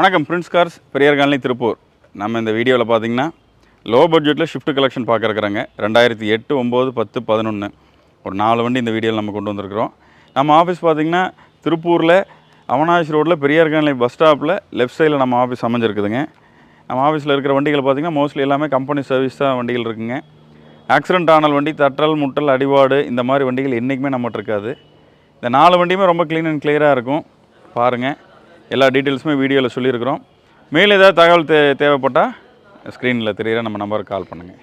வணக்கம் prince cars Periyar colony Tiruppur. நம்ம இந்த வீடியோவில் பார்த்தீங்கன்னா லோ பட்ஜெட்டில் ஷிஃப்ட் கலெக்ஷன் பார்க்குறக்குறாங்க ரெண்டாயிரத்தி எட்டு ஒம்பது பத்து பதினொன்று ஒரு நாலு வண்டி இந்த வீடியோவில் நம்ம கொண்டு வந்திருக்கிறோம். நம்ம ஆஃபீஸ் பார்த்தீங்கன்னா திருப்பூரில் அவனாசி ரோட்டில் பெரியார் காலனி பஸ் ஸ்டாப்பில் லெஃப்ட் சைடில் நம்ம ஆஃபீஸ் அமைஞ்சிருக்குதுங்க. நம்ம ஆஃபீஸில் இருக்கிற வண்டிகள் பார்த்திங்கன்னா மோஸ்ட்லி எல்லாமே கம்பெனி சர்வீஸ் தான் வண்டிகள் இருக்குங்க. ஆக்சிடென்ட் ஆனல் வண்டி தட்டல் முட்டல் அடிவாடு இந்த மாதிரி வண்டிகள் என்றைக்குமே நம்மகிட்ட இருக்காது. இந்த நாலு வண்டியுமே ரொம்ப க்ளீன் அண்ட் கிளியராக இருக்கும். பாருங்கள் எல்லா டீட்டெயில்ஸுமே வீடியோவில் சொல்லியிருக்கிறோம். மேலும் ஏதாவது தகவல் தே தேவைப்பட்டால் ஸ்க்ரீனில் தெரியிற நம்ம நம்பருக்கு கால் பண்ணுங்கள்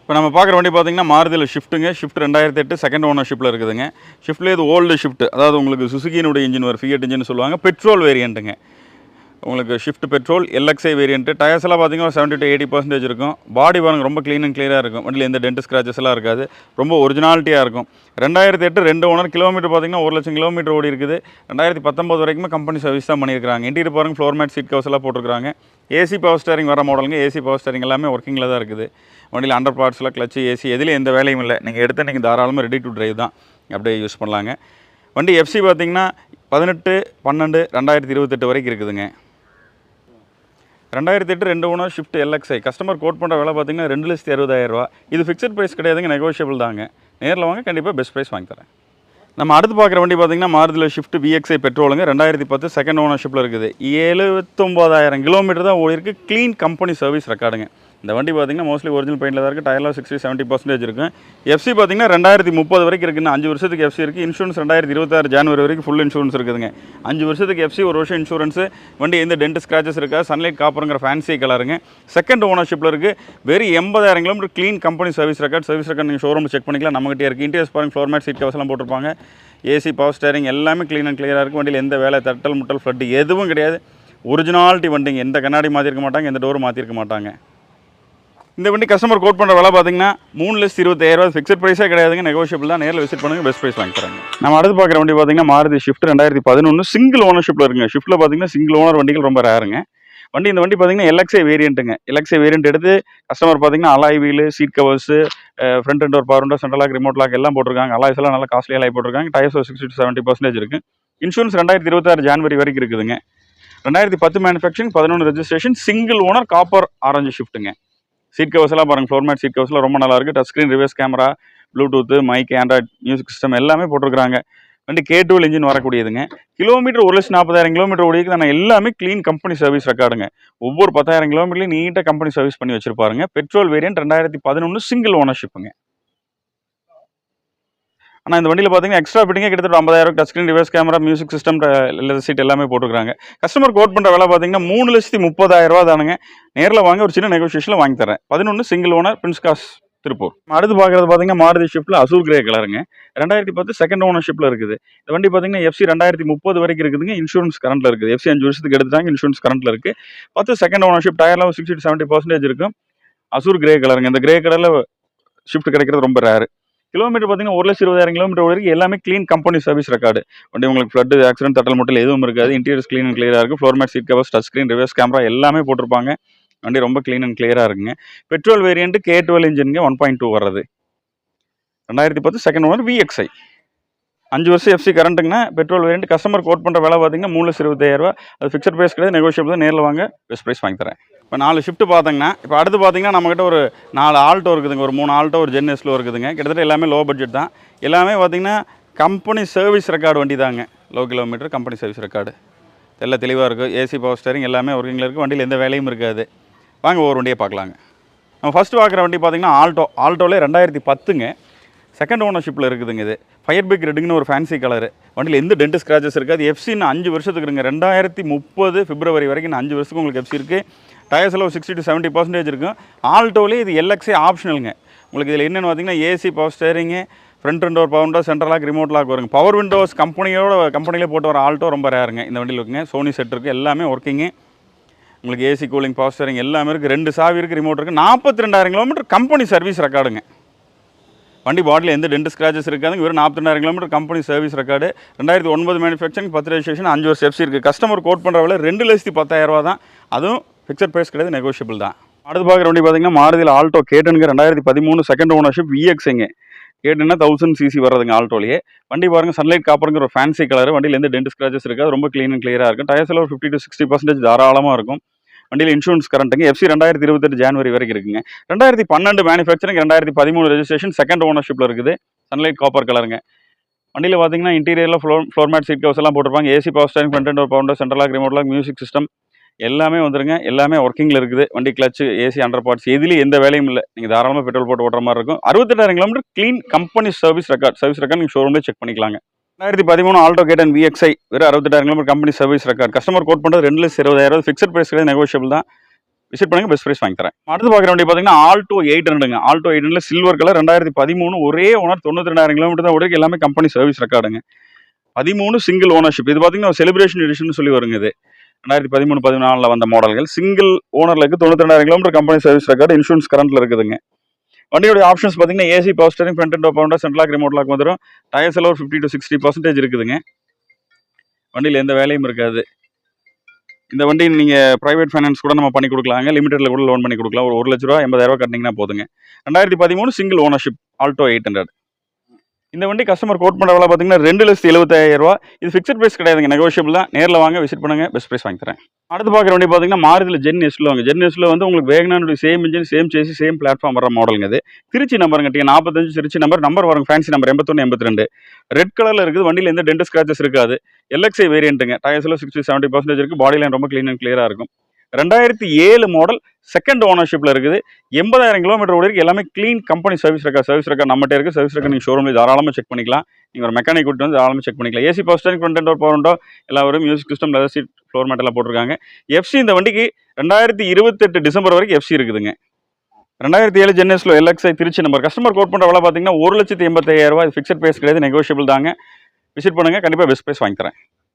இப்போ நம்ம பார்க்குற வண்டி பார்த்தீங்கன்னா மாறுதியில் ஷிஃப்ட்டுங்க ஷிஃப்ட் ரெண்டாயிரத்தி எட்டு செகண்ட் ஓனர்ஷிப்பில் இருக்குதுங்க. ஷிஃப்ட்லேயே இது ஓல்டு ஷிஃப்ட் அதாவது உங்களுக்கு சுசுகியினுடைய இன்ஜின் வரும். ஃபியட் இன்ஜின் சொல்லுவாங்க. பெட்ரோல் வேரியண்ட்டுங்க உங்களுக்கு Swift petrol LXI variant tyres எல்லாம் பார்த்தீங்கன்னா செவன்ட்டி டு எயிட்டி பர்சன்டேஜ் இருக்கும். பாடி பாருங்க ரொம்ப க்ளீன் அண்ட் கிளியராக இருக்கும். வண்டியில் எந்த டென்ட் ஸ்க்ராச்சஸ் எல்லாம் இருக்காது. ரொம்ப ஒரிஜினாலிட்டியாக இருக்கும். ரெண்டாயிரத்தி எட்டு ரெண்டு ஓனர் கிலோமீட்டர் பார்த்தீங்கன்னா ஒரு லட்சம் கிலோமீட்டர் ஓடி இருக்குது. ரெண்டாயிரத்தி பத்தொம்பது வரைக்குமே கம்பெனி சர்வீஸ் தான் பண்ணியிருக்காங்க இன்டீரியர் பாருங்க ஃப்ளோர் மேட் சீட் கவர்ஸ் எல்லாம் போட்டிருக்காங்க ஏசி பவர் ஸ்டேரிங் வர மாடலுங்க ஏசி பவர் ஸ்டேரிங் எல்லாமே ஒர்க்கிங்கில் தான் இருக்குது. வண்டியில் அண்டர் பார்ட்ஸில் கிளச்சு ஏசி எதுலேயும் எந்த வேலையும் இல்லை. நீங்கள் எடுத்து நீங்கள் தாராளமாக ரெடி டு ட்ரைவ் தான். அப்படியே யூஸ் பண்ணலாங்க. வண்டி எஃப்சி பார்த்தீங்கன்னா பதினெட்டு பன்னெண்டு ரெண்டாயிரத்தி இருபத்தெட்டு வரைக்கும் இருக்குதுங்க. ரெண்டாயிரத்தி எட்டு ரெண்டு owner Swift LXI customer quote பண்ணுற விலை பார்த்தீங்கன்னா ரெண்டு லட்சத்தி அறுபதாயிரரூவா இது ஃபிக்ஸட் ப்ரைஸ் கிடையாதுங்க நெகோஷியபிள் தாங்க. நேரில் வாங்க கண்டிப்பாக பெஸ்ட் ப்ரைஸ் வாங்கி தரேன். நம்ம அடுத்து பார்க்குற வண்டி பார்த்தீங்கன்னா மாருதியில் ஷிஃப்ட் விஎக்ஸ்ஐ பெட்ரோலுங்க ரெண்டாயிரத்தி பத்து செகண்ட் ஓனர்ஷிப்பில் இருக்குது. எழுபத்தொம்போதாயிரம் கிலோமீட்டர் தான் ஓடி இருக்குது க்ளீன் கம்பெனி சர்வீஸ் ரெக்கார்டுங்க இந்த வண்டி பார்த்தீங்கன்னா மோஸ்ட்லி ஒரிஜினல் பெயிண்டில் தான் இருக்குது டயரில் சிக்ஸ்டி செவன்ட்டி பர்சன்டேஜ் இருக்கும் எஃப்சி பார்த்தீங்கன்னா ரெண்டாயிரத்தி முப்பது வரைக்கும் இருக்குன்னு அஞ்சு வருஷத்துக்கு எஃப்சி இருக்குது இன்சூரன்ஸ் ரெண்டாயிரத்தி இருபத்தாறு ஜனவரி வரைக்கும் ஃபுல் இன்சூரன்ஸ் இருக்குதுங்க. அஞ்சு வருஷத்துக்கு எஃப்சி ஒரு வருஷம் இன்சூரன்ஸ் வண்டி எந்த டென்ட் ஸ்க்ராச்சஸ் இருக்கா? சன்லைட் காப்பருங்கிற ஃபேன்சி கலருங்க செகண்ட் ஓனர்ஷிப்பில் இருக்குது வெறும் எண்பதாயிரம் kilometre clean company service record service record நீங்கள் ஷோரூம் செக் பண்ணிக்கலாம். நம்மகிட்டே இருக்குது இன்டீரியர்ஸ் பாருங்க ஃப்ளோர் மேட் சீட் கவர்ஸ்லாம் போட்டிருப்பாங்க. ஏசி பவர் ஸ்டேரிங் எல்லாமே க்ளீன் அண்ட் கிளியராக இருக்கும் வண்டியில் எந்த வேலை தட்டல் முட்டல் ஃப்ளட் எதுவும் கிடையாது. ஒரிஜினாலிட்டி வண்டிங்க. எந்த கண்ணாடி மாற்றிருக்க மாட்டாங்க. எந்த டோரும் மாற்றிருக்க மாட்டாங்க. இந்த வண்டி கஸ்டமர் கோட் பண்ணுற விலை பார்த்தீங்கன்னா மூணு லட்சத்தி இருபத்தாயிரரூவா ஃபிக்ஸட் ப்ரைஸே கிடையாதுங்க. நெகோஷியபிள் தான். நேரில் விசிட் பண்ணுங்கள் பெஸ்ட் ப்ரைஸ் வாங்கி தராங்க. நம்ம அடுத்து பார்க்குற வண்டி பார்த்தீங்கன்னா மாருதி ஷிஃப்ட் ரெண்டாயிரத்தி பதினொன்று சிங்கிள் ஓனர்ஷிப்பில் இருக்குங்க. ஷிஃப்ட்டில் பார்த்தீங்கன்னா சிங்கிள் ஓனர் வண்டிகள் ரொம்ப ரேருங்க வண்டி இந்த வண்டி பார்த்தீங்கன்னா எல்எக்ஸ்ஐ வேரியண்ட்டுங்க எலக்ஸை வேரியண்ட் எடுத்து கஸ்டமர் பார்த்தீங்கன்னா alloy wheel seat covers front ரெண்டு ஒரு power window central lock remote lock எல்லாம் போட்டிருக்காங்க. அலாய்ஸ் எல்லாம் நல்லா காஸ்ட்லி அலாய் போட்டிருக்காங்க. டயர்ஸ் ஒரு சிக்ஸ்டி செவன்ட்டி பர்சன்டேஜ் இருக்குது இன்சூரன்ஸ் ரெண்டாயிரத்தி இருபத்தாறு ஜான்வரி வரைக்கும் இருக்குதுங்க. ரெண்டாயிரத்தி பத்து மேனுஃபேக்சரிங் பதினொன்று registration single owner copper orange ஷிஃப்ட்டுங்க seat கவர்ஸ்லாம் பாருங்க ஃப்ளோர் மேட் சீட் கவர்ஸ்லாம் ரொம்ப நல்லா இருக்கு. Touch screen reverse camera Bluetooth mic Android music system எல்லாமே போட்டிருக்காங்க வண்டி கே டூல் இன்ஜின் வரக்கூடியதுங்க. கிலோமீட்டர் ஒரு லட்சம் நாற்பதாயிரம் கிலோமீட்டர் ஓடிக்கு நான் எல்லாமே க்ளீன் கம்பெனி சர்வீஸ் ரெக்கார்டுங்க ஒவ்வொரு பத்தாயிரம் கிலோமீட்டர்லையும் நீட்டாக கம்பெனி சர்வீஸ் பண்ணி வச்சிருப்பாருங்க. பெட்ரோல் வேரியன்ட் ரெண்டாயிரத்தி பதினொன்று சிங்கிள் ஓனர்ஷிப்புங்க ஆனால் இந்த வண்டியில் பார்த்தீங்கன்னா எக்ஸ்ட்ரா ஃபிட்டிங்கே கிட்டத்தட்ட ஐம்பதாயிரம் touch screen reverse camera music system leather seat எல்லாமே போட்டுருக்காங்க. கஸ்டமர் கோட் பண்ணுற வேலை பார்த்தீங்கன்னா மூணு லட்சத்தி முப்பதாயிரம் ரூபா தானுங்க. நேரில் வாங்க ஒரு சின்ன நெகோசியேஷனில் வாங்கி தரேன். பதினொன்று single owner prince cars Tiruppur. அடுத்து பார்க்குறது பார்த்தீங்கன்னா மாருதி ஷிஃப்ட்டில் அசூர் கிரே கலருங்க ரெண்டாயிரத்தி பத்து செகண்ட் ஓனர்ஷிப்பில் இருக்குது. இந்த வண்டி பார்த்தீங்கன்னா எஃப்சி ரெண்டாயிரத்தி முப்பது வரைக்கும் இருக்குதுங்க. இன்சூரன்ஸ் கரண்ட்டில் இருக்குது. எஃப்சி அஞ்சு வருஷத்துக்கு எடுத்துட்டாங்க இன்சூரன்ஸ் கரண்ட்டில் இருக்குது பத்து செகண்ட் ஓனர்ஷிப் டயர்லாம் சிக்ஸ்டி டு செவன்ட்டி பர்சன்டேஜ் இருக்கும். அசூர் கிரே கலருங்க இந்த கிரே கலரில் ஷிஃப்ட் கிடைக்கிறது ரொம்ப ரேரு கிலோமீட்டர் பார்த்தீங்கன்னா ஒரு லட்சம் இருபதாயிரம் கிலோமீட்டர் வரைக்கும் எல்லாமே க்ளீன் கம்பெனி சர்வீஸ் ரெக்கார்டு வண்டி உங்களுக்கு ஃப்ளட் ஆக்சிடென்ட் தட்டல் மட்டும் எதுவும் இருக்காது. இன்டீரியர்ஸ் க்ளீன் அண்ட் கிளியராக இருக்குது floor mat seat covers touch screen reverse camera எல்லாமே போட்டிருப்பாங்க. வண்டி ரொம்ப க்ளீன் அண்ட் கிளியராக இருக்குங்க. பெட்ரோல் வேரியன்ட் கே டுவெல் இன்ஜினுங்க ஒன் பாயிண்ட் டூ வர்றது. ரெண்டாயிரத்தி பத்து செகண்ட் ஓனர் விஎக்ஸ்ஐ அஞ்சு வருஷம் எஃப்சி கரண்ட்டுங்கன்னா பெட்ரோல் வேரியன்ட் கஸ்டமர் கோட் பண்ணுற விலை பார்த்தீங்கன்னா மூணு லட்சம் இருபத்தாயிரரூவா அது ஃபிக்ஸட் ப்ரைஸ் கிடையாது. நெகோஷியபிள் தான் நேரில் வாங்க. பெஸ்ட் ப்ரைஸ் வாங்கி தரேன். இப்போ நாலு ஷிஃப்ட் பார்த்தீங்கன்னா இப்போ அடுத்து பார்த்தீங்கன்னா நம்மக்கிட்ட ஒரு நாலு ஆல்டோ இருக்குதுங்க. ஒரு மூணு ஆல்டோ ஒரு ஜென்எஸ்லோ இருக்குதுங்க. கிட்டத்தட்ட எல்லாமே லோ பட்ஜெட் தான். எல்லாமே பார்த்தீங்கன்னா கம்பெனி சர்வீஸ் ரெக்கார்டு வண்டி தாங்க low kilometre company service record எல்லாம் தெளிவாக இருக்கும் ஏசி பவர் ஸ்டேரிங் எல்லாமே ஒர்க்கிங்கில் இருக்குது வண்டியில் எந்த வேலையும் இருக்காது. வாங்க ஒவ்வொரு வண்டியை பார்க்கலாங்க. நம்ம ஃபஸ்ட்டு பார்க்குற வண்டி பார்த்தீங்கன்னா ஆல்டோ ஆல்டோலே ரெண்டாயிரத்தி பத்துங்க. செகண்ட் ஓனர்ஷிப்பில் இருக்குதுங்க இது. ஃபயர் பிக் ரெட்டுங்கன்னு ஒரு ஃபேன்சி கலரு வண்டியில் எந்த டென்ட் ஸ்க்ராச்சஸ் இருக்காது. எஃப்சின்னு அஞ்சு வருஷத்துக்கு இருங்க ரெண்டாயிரத்தி முப்பது பிப்ரவரி வரைக்கும் அஞ்சு வருஷத்துக்கு உங்களுக்கு எஃப்சி இருக்குது டயர்ஸ் எல்லாம் சிக்ஸ்டி டு செவன்ட்டி பர்சன்டேஜ் இருக்கும். ஆல்டோலேயே இது எல்எக்ஸே ஆப்ஷனலுங்க உங்களுக்கு இதில் என்னென்னு பார்த்தீங்கன்னா ஏசி பவர் ஸ்டேரிங்கு ஃப்ரண்ட் ரெண்டு ஒரு power window central lock remote lock வருங்க. பவர் விண்டோஸ் கம்பெனியோட கம்பெனிலே போட்டு வர ஆல்டோ ரொம்ப ரேருங்க இந்த வண்டியில் இருக்குங்க. சோனி செட் இருக்குது எல்லாமே ஒர்க்கிங்கு உங்களுக்கு ஏசி கூலிங் பவர் ஸ்டேரிங் எல்லாமே இருக்குது ரெண்டு சாவி இருக்குது ரிமோட் இருக்குது நாற்பத்தி ரெண்டாயிரம் கிலோமீட்டர் கம்பெனி சர்வீஸ் ரெக்கார்டுங்க வண்டி பாடியில் எந்த டென்ட் ஸ்க்ராச்சஸ் இருக்காதுங்க. வெறும் நாற்பத்திரெண்டாயிரம் கிலோமீட்டர் கம்பெனி சர்வீஸ் ரெக்கார்டு ரெண்டாயிரத்தி ஒன்பது மேனுஃபேக்சரிங் பத்து ரெஜிஸ்ட்ரேஷன் அஞ்சு வருஷம் எஃப்சி இருக்குது கஸ்டமர் கோட் பண்ணுற விலை ரெண்டு லட்சத்தி பத்தாயிரம் ரூபா தான். அதுவும் ஃபிக்ஸட் ப்ரைஸ் கிடையாது நெகோஷியபிள் தான். அடுத்து பார்க்குற வண்டி பார்த்தீங்கன்னா மாறுதியில் ஆல்டோ கேட்டனுங்க ரெண்டாயிரத்தி பதிமூணு செகண்ட் ஓனர்ஷிப் விஎக்ஸுங்க கேட்டுன்னா தௌசண்ட் சிசி வர்றதுங்க ஆல்டோலேயே வண்டி பாருங்க சன்லைட் காப்பருங்கிற ஒரு ஃபேன்சி கலர் வண்டியில் எந்த டென்ட் ஸ்க்ராச்சஸ் இருக்காது ரொம்ப க்ளீன் அண்ட் கிளியராக இருக்கும். டயர்ஸில் ஒரு ஃபிஃப்டி டு சிக்ஸ்டி பர்சன்டேஜ் தாராளமாக இருக்கும். வண்டியில் இன்சூரன்ஸ் கரண்ட்டுங்க எஃப்சி ரெண்டாயிரத்தி இருபத்தெட்டு ஜான்வரி வரைக்கும் இருக்குங்க. ரெண்டாயிரத்தி பன்னெண்டு மேனுஃபேக்சரிங் ரெண்டாயிரத்தி பதிமூணு ரெஜிஸ்ட்ரேஷன் செகண்ட் ஓனர்ஷிப்பில் இருக்குது. சன்லைட் காப்பர் கலருங்க வண்டியில் பார்த்தீங்கன்னா இன்டீரியரில் floor floor mat seat covers எல்லாம் போட்டிருப்பாங்க. AC power stand front and founder சென்ட்ரலாக லாக் மியூசிக் சிஸ்டம் எல்லாமே வந்துருங்க. எல்லாமே ஒர்க்கிங்கில் இருக்குது. வண்டி கிளச்சு ஏசி அண்டர் பார்ட்ஸ் எதுலேயும் எந்த வேலையும் இல்லை. நீங்கள் தாராளமாக பெட்ரோல் போட்டு ஓட்டுற மாதிரி இருக்கும். அறுபத்தெட்டாயிரம் kilometre clean company service record service record நீங்கள் ஷோரூம்லேயே செக் பண்ணிக்கலாங்க. ரெண்டாயிரத்தி பதிமூணு ஆல்டோ கேட்டன் விஎக்ஸ்ஐ வெறும் அறுபத்தெட்டாயிரம் kilometre company service record customer quote பண்ணுறது ரெண்டு லட்சம் இருபதாயிரம் ஃபிக்ஸட் ப்ரைஸ் கிடையாது நெகோஷியபிள் தான். விசிட் பண்ணுங்க பெஸ்ட் ப்ரைஸ் வாங்கி தரேன். அடுத்து பார்க்குற வண்டி பார்த்தீங்கன்னா Alto eight ஹண்ட்ரடுங்க Alto eight hundred silver colour ரெண்டாயிரத்தி பதிமூணு ஒரே ஓனர் தொண்ணூற்றி ரெண்டாயிரம் கிலோமீட்டர் தான் உடைக்கு எல்லாமே கம்பெனி சர்வீஸ் ரெக்கார்டுங்க பதிமூணு சிங்கிள் ஓனர்ஷிப் இது பார்த்தீங்கன்னா செலிப்ரேஷன் எடிஷன் சொல்லி வருங்க இது. ரெண்டாயிரத்தி பதிமூணு பதினாலில் வந்த மாடல்கள். சிங்கிள் ஓனரில் இருக்குது தொண்ணூற்றி ரெண்டாயிரம் kilometre company service record insurance கரண்ட்டில் இருக்குதுங்க. வண்டியோட ஆப்ஷன்ஸ் பார்த்தீங்கன்னா AC power steering front and founder central lock remote lock வந்துடும் டயர்ஸ் எல்லாம் ஒரு ஃபிஃப்டி டு சிக்ஸ்டி பர்சன்டேஜ் இருக்குதுங்க. வண்டியில் எந்த வேலையும் இருக்காது. இந்த வண்டி நீங்கள் ப்ரைவேட் ஃபைனான்ஸ் கூட நம்ம பண்ணி கொடுக்கலாங்க லிமிடெட்ல கூட லோன் பண்ணி கொடுக்கலாம். ஒரு ஒரு லட்ச ரூபா எண்பதாயிரரூவா கட்டிங்கன்னா போதுங்க. ரெண்டாயிரத்தி பதிமூணு single ownership Alto eight hundred இந்த வண்டி கஸ்டமர் கோட் பண்ணுற வேலை பார்த்தீங்கன்னா ரெண்டு லட்சத்து எழுபத்தாயிரம் ரூபா. இது ஃபிக்ஸட் ப்ரைஸ் கிடையாதுங்க நெகோஷியபிள் தான். நேரில் வாங்க விசிட் பண்ணுங்க பெஸ்ட் ப்ரைஸ் வாங்கி தரேன். அடுத்து பார்க்குற வண்டி பார்த்தீங்கன்னா மாருதியில் ஜென் எஸ்ல வாங்க ஜென் எஸ்ல வந்து உங்களுக்கு வேகனானுடைய same engine same chassis same platform வர மாடலுங்க இது. திருச்சி நம்பர் கட்டிங்க நாற்பத்தஞ்சு திருச்சி நம்பர் நம்பர் வரும் ஃபேன்சி நம்பர் எண்பத்தொன்று எண்பத்தி ரெண்டு ரெட் கலரில் இருக்குது வண்டியில் எந்த டென்ட் ஸ்க்ராச்சஸ் இருக்காது. எல்எக்ஸ்ஐ வேரியண்ட்டுங்க டயர்ஸில் சிக்ஸ்டி செவன்ட்டி பர்சன்டேஜ் இருக்குது பாடி லைன் ரொம்ப க்ளீன் அண்ட் கிளியராக இருக்கும். ரெண்டாயிரத்தி ஏழு மாடல் செகண்ட் ஓனர்ஷிப்பில் இருக்குது. எண்பதாயிரம் கிலோமீட்டர் ஓடி எல்லாமே க்ளீன் கம்பெனி சர்வீஸ் இருக்கா சர்வீஸ் இருக்கா நம்மகிட்ட இருக்குது சர்வீஸ் இருக்கா நீங்கள் ஷோரூமில் தாராளமாக செக் பண்ணிக்கலாம். நீங்கள் ஒரு மெக்கானிக் கூட்டு வந்து தாராளமாக செக் பண்ணிக்கலாம். AC power stand front door power music system leather seat floor மேட்டெல்லாம் போட்டிருக்காங்க. எஃப்சி இந்த வண்டிக்கு ரெண்டாயிரத்தி இருபத்தெட்டு டிசம்பர் வரைக்கும் எஃப்சி இருக்குதுங்க. ரெண்டாயிரத்தி ஏழு ஜென்எஸ்ல LXI Trichy number customer quote பண்ணுற வேலை பார்த்தீங்கன்னா ஒரு லட்சத்தி எண்பத்தாயிரம் ரூபாய். ஃபிக்ஸட் ப்ரைஸ் கிடையாது. நெகோஷியபிள் தாங்க. விசிட் பண்ணுங்கள் கண்டிப்பாக பெஸ்ட் ப்ரைஸ் வாங்கி தரேன்.